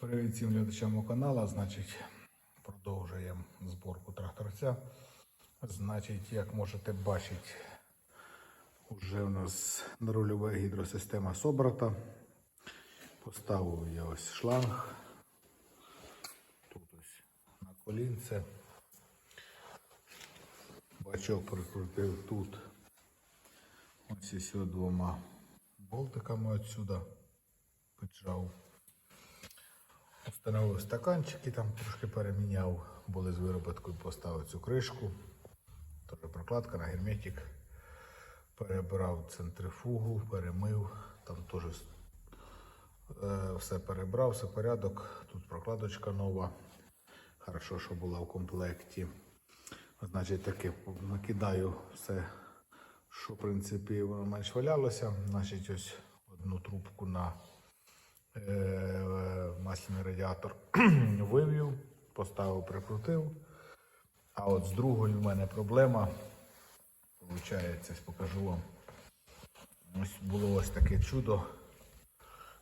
Привіт всім глядачам каналу. Значить, продовжуємо зборку тракторця. Значить, як можете бачити, вже у нас рульова гідросистема собрата. Поставив я ось шланг. Тут ось на колінце. Бачок прикрутив тут. Ось із двома болтиками отсюда піджав. Встановив стаканчики, там трошки переміняв, були з вироботкою, поставив цю кришку. Теж прокладка на герметик. Перебрав центрифугу, перемив, там теж е, все перебрав, все порядок. Тут прокладочка нова. Хорошо, що була в комплекті. Значить, таке накидаю все, що в принципі воно менш валялося. Значить, ось одну трубку на масляний радіатор вивів, поставив, прикрутив. А от з другою в мене проблема. Получається, покажу вам. Ось було ось таке чудо.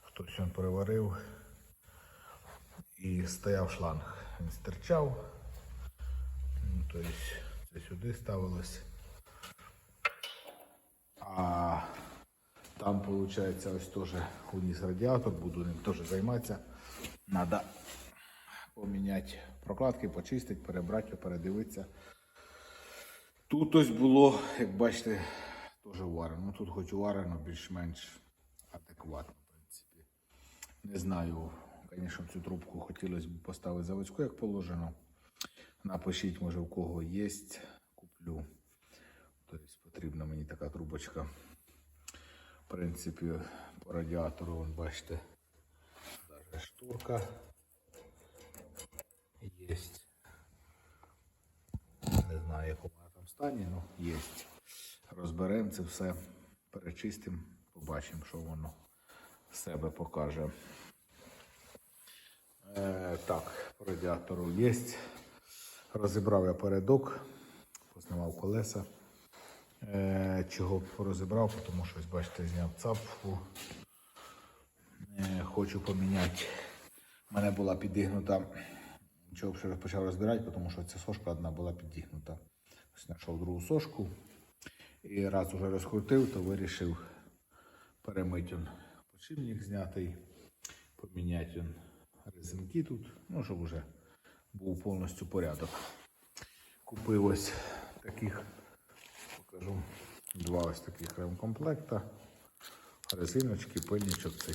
Хтось він переварив і стояв шланг. Він стирчав. Тобто це сюди ставилось. А там, виходить, ось теж уніс радіатор, буду ним теж займатися. Надо поміняти прокладки, почистити, перебрати, передивитися. Тут ось було, як бачите, теж варено. Тут хоч варено більш-менш адекватно, в принципі. Не знаю, звісно, цю трубку хотілося б поставити заводську, як положено. Напишіть, може, у кого є, куплю. Тобто потрібна мені така трубочка. Принципі, по радіатору, вон, бачите, навіть шторка є. Не знаю, в якому вона там стані, але є. Розберемо це все, перечистимо, побачимо, що воно себе покаже. Е, так, по радіатору є. Розібрав я передок, познімав колеса. Е, чого розібрав, тому що, бачите, зняв цапфу. Хочу поміняти. У мене була підігнута. Чого вже почав розбирати, тому що ця сошка одна була підігнута. Знайшов другу сошку. І раз уже розкрутив, то вирішив перемити почивник знятий, поміняти резинки тут, ну, щоб вже був повністю порядок. Купив ось таких, покажу, два ось таких ремкомплекта, резиночки, пильничок цей.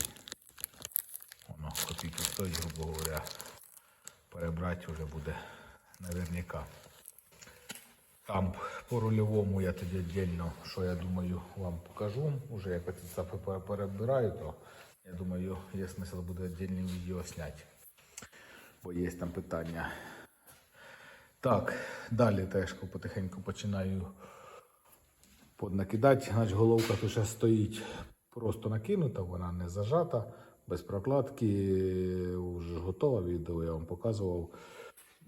Воно копійки стоїть, грубо говоря, перебрати вже буде наверняка. Там по рульовому я тоді віддільно, що я думаю, вам покажу. Уже як ці цапи перебираю, то я думаю, є смисл буде віддільне відео зняти. Бо є там питання. Так, далі теж потихеньку починаю поднакидати. Значить, головка тут ще стоїть просто накинута, вона не зажата, без прокладки. Вже готова відео, я вам показував.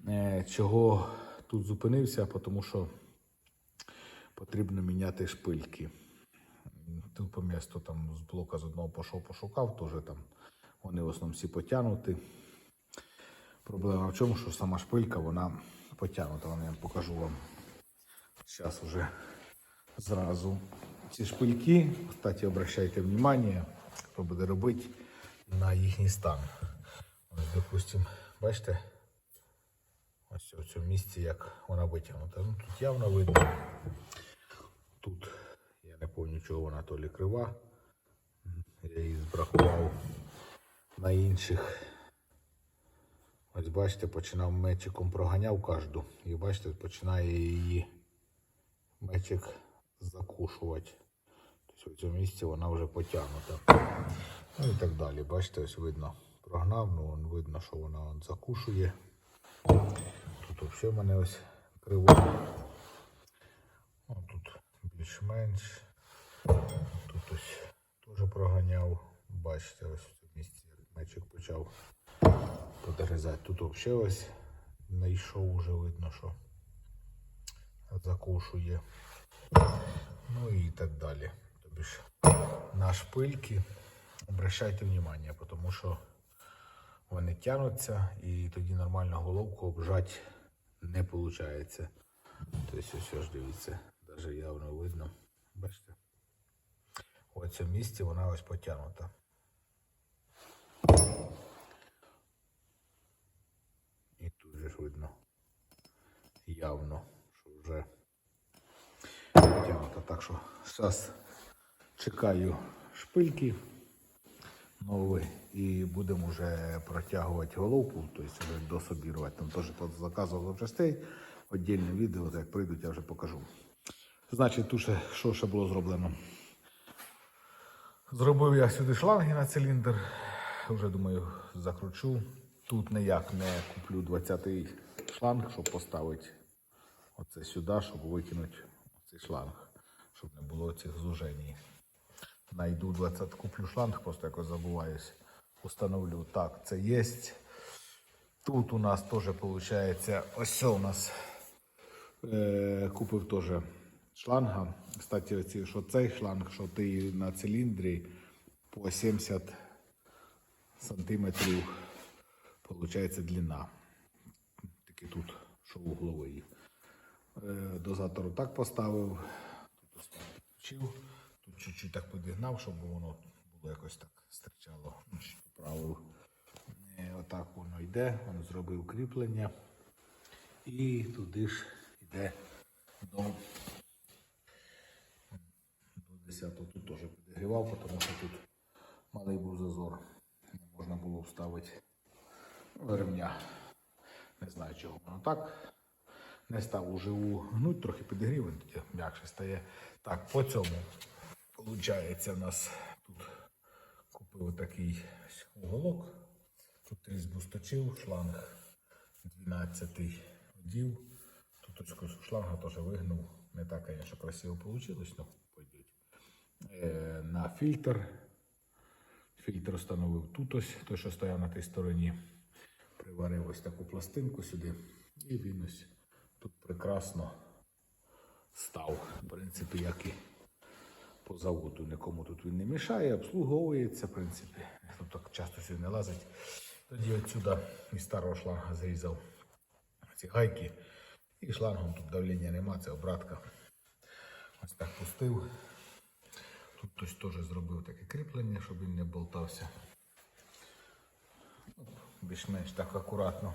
Е, Чого тут зупинився, тому що потрібно міняти шпильки. Тут по там з блока з одного пішов, пошукав, теж там вони в основному всі потягнуті. Проблема в чому, що сама шпилька вона потягнута. Вона я покажу вам зараз уже зразу. Ці шпильки, кстати, обращайте внимание, хто буде робити на їхній стан. Ось, допустим, бачите, ось в цьому місці, як вона витягнута. Ну, тут явно видно. Тут я не пам'ятаю, чого вона то лі крива. Я її збрахував на інших. Ось бачите, починав мечиком проганяв кожну. І бачите, починає її мечик закушувати. Тобто в цьому місці вона вже потягнута. Ну і так далі. Бачите, ось видно, прогнав, ну видно, що вона вон закушує. Тут взагалі в мене ось криво. О, тут більш-менш. Тут ось теж проганяв. Бачите, ось в цьому місці мечик почав подгризати. Тут взагалі ось знайшов вже видно, що закушує. Ну і так далі. Тобі ж на шпильки обращайте внимание, тому що вони тянуться, і тоді нормально головку обжати не виходить. Тобто, ось ж дивіться, навіть явно видно. Бачите? У цьому місці вона ось потягнута. І тут же ж видно явно, що вже потягнута. Так що зараз чекаю шпильки нові і будемо вже протягувати головку, тобто дособірувати. Там теж заказував запчастей. Отдільне відео, як прийдуть, я вже покажу. Значить, тут ще, що ще було зроблено? Зробив я сюди шланги на циліндр. Вже думаю, закручу. Тут ніяк не куплю 20-й шланг, щоб поставити оце сюди, щоб викинути цей шланг, щоб не було цих зужень. Найду 20, куплю шланг, просто якось забуваюсь. Установлю. Так, це є. Тут у нас теж виходить, ось у нас е, купив теж шланга. Кстати, що цей шланг, що ти на циліндрі по 70 сантиметрів виходить длина. Такий тут, що угловий. Е, дозатор так поставив. Підключив. Тут чуть-чуть так підігнав, щоб воно було якось так стирчало. Поправив. Е, Отак воно йде, він зробив кріплення. І туди ж йде до, до 10 Тут теж підігрівав, тому що тут малий був зазор. Не можна було вставити ремня. Не знаю, чого воно так. Не став живу гнуть, трохи підігрів, тоді м'якше стає. Так, по цьому виходить у нас тут купив такий уголок. Тут різьбу сточив, шланг 12 одів. Тут точку шланга теж вигнув. Не так, звісно, красиво вийшло, але пойдуть. Е, на фільтр. Фільтр встановив тут ось, той, що стояв на тій стороні. Приварив ось таку пластинку сюди. І він ось тут прекрасно став. В принципі, як і по заводу. Нікому тут він не мішає, обслуговується, в принципі. Ніхто так часто сюди не лазить. Тоді отсюда із старого шланга зрізав ці гайки. І шлангом тут давлення нема, це обратка. Ось так пустив. Тут хтось теж зробив таке кріплення, щоб він не болтався. Більш-менш так акуратно.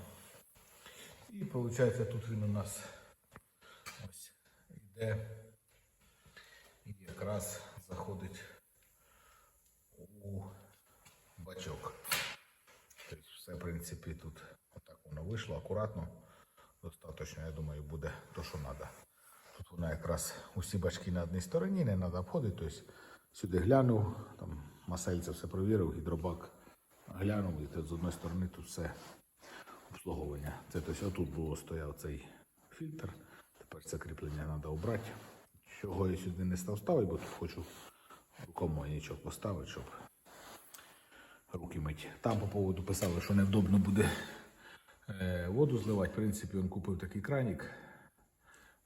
І виходить, тут він у нас ось йде і якраз заходить у бачок. Тобто все, в принципі, тут отак воно вийшло акуратно. Достаточно, я думаю, буде то, що треба. Тут вона якраз усі бачки на одній стороні, не треба обходити. Тобто сюди глянув, там масельце все провірив, гідробак глянув, і тут з одної сторони тут все обслуговування. Це тобто, отут було стояв цей фільтр. Тепер це кріплення треба обрати. Чого я сюди не став ставити, бо тут хочу рукомойничок поставити, щоб руки мить. Там по поводу писали, що невдобно буде е, воду зливати. В принципі, він купив такий кранік.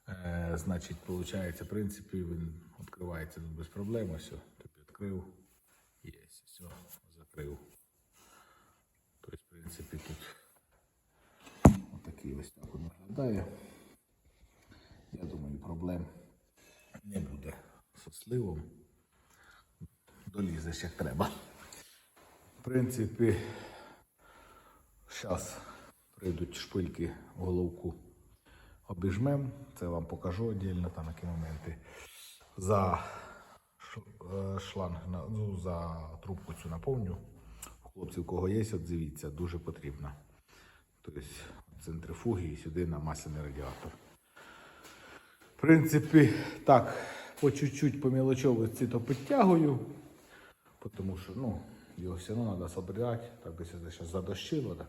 Е, значить, виходить, в принципі, він відкривається без проблем. Ось, тобі відкрив. Є, все, закрив. Тобто, в принципі, тут отакий ось так. Я думаю, проблем не буде з сливом. Долізеш як треба. В принципі, зараз прийдуть шпильки головку обіжмем. Це вам покажу віддільно там які моменти. За е, шланг, ну, за трубку цю наповню. Хлопців, кого є, отзивіться, дуже потрібно. Тобто центрифуги і сюди на масляний радіатор. В принципі, так, по чуть-чуть по мілочовості то підтягую, тому що ну, його все одно треба собирати. Так десь зараз задощило, так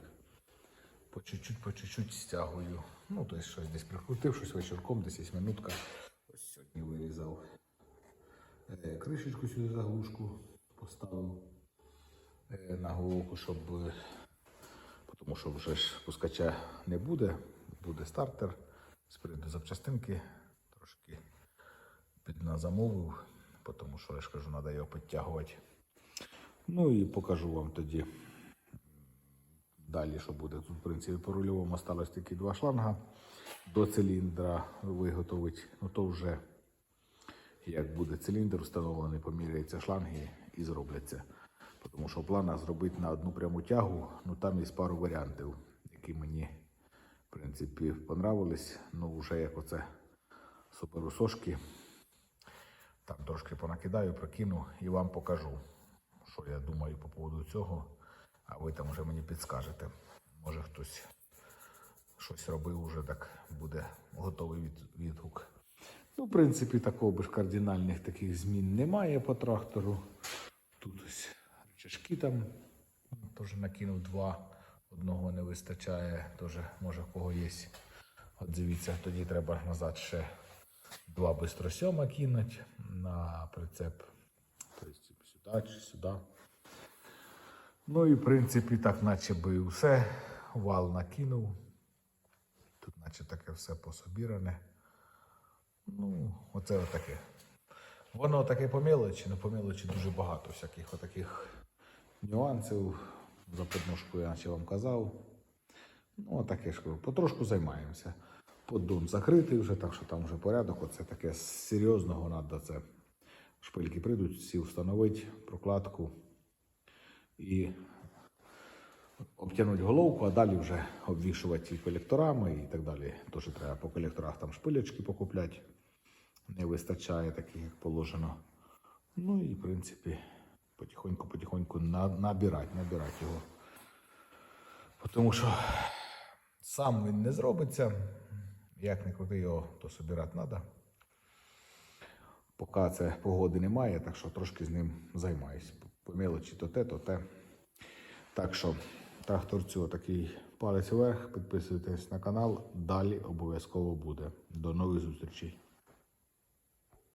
по чуть-чуть, по чуть-чуть стягую. Ну, тобто щось десь прикрутив, щось вечірком, десь є минутка. Ось сьогодні вирізав. Е, Кришечку сюди заглушку поставив е, на головку, щоб. Тому що вже ж пускача не буде, буде стартер. Спереду запчастинки трошки підназамовив, тому що я ж кажу, треба його підтягувати. Ну і покажу вам тоді далі що буде. Тут, в принципі, по рульовому осталось тільки два шланга до циліндра виготовить. Ну то вже як буде циліндр встановлений, поміряються шланги і зробляться. Тому що в планах зробити на одну пряму тягу, ну там є пару варіантів, які мені, в принципі, понравились. Ну, вже як оце суперусошки. Там трошки понакидаю, прокину і вам покажу, що я думаю по поводу цього. А ви там вже мені підскажете. Може хтось щось робив уже, так буде готовий від, відгук. Ну, в принципі, такого ж кардинальних таких змін немає по трактору. Тут ось рычажки там теж накинув два. Одного не вистачає, теж може в кого є. От дивіться, тоді треба назад ще два бистросьома кинуть на прицеп. Тобто сюди чи сюди. Ну і в принципі так, наче би і все. Вал накинув. Тут наче таке все пособіране. Ну, оце отаке. Воно таке по мелочі, але по дуже багато всяких отаких нюансів. За подножку я наче вам казав. Ну, таке ж потрошку займаємося. Поддон закритий вже, так що там вже порядок. Оце таке з серйозного треба це. Шпильки прийдуть, всі встановити, прокладку і обтягнути головку, а далі вже обвішувати і колекторами і так далі. Тож треба по колекторах там шпилечки покупляти. Не вистачає таких, як положено. Ну і в принципі потихоньку-потихоньку на- набирати, набирати його. Тому що сам він не зробиться. Як не крути його, то собирати треба. Поки це погоди немає, так що трошки з ним займаюсь. По мелочі то те, то те. Так що тракторцю такий палець вверх, підписуйтесь на канал. Далі обов'язково буде. До нових зустрічей.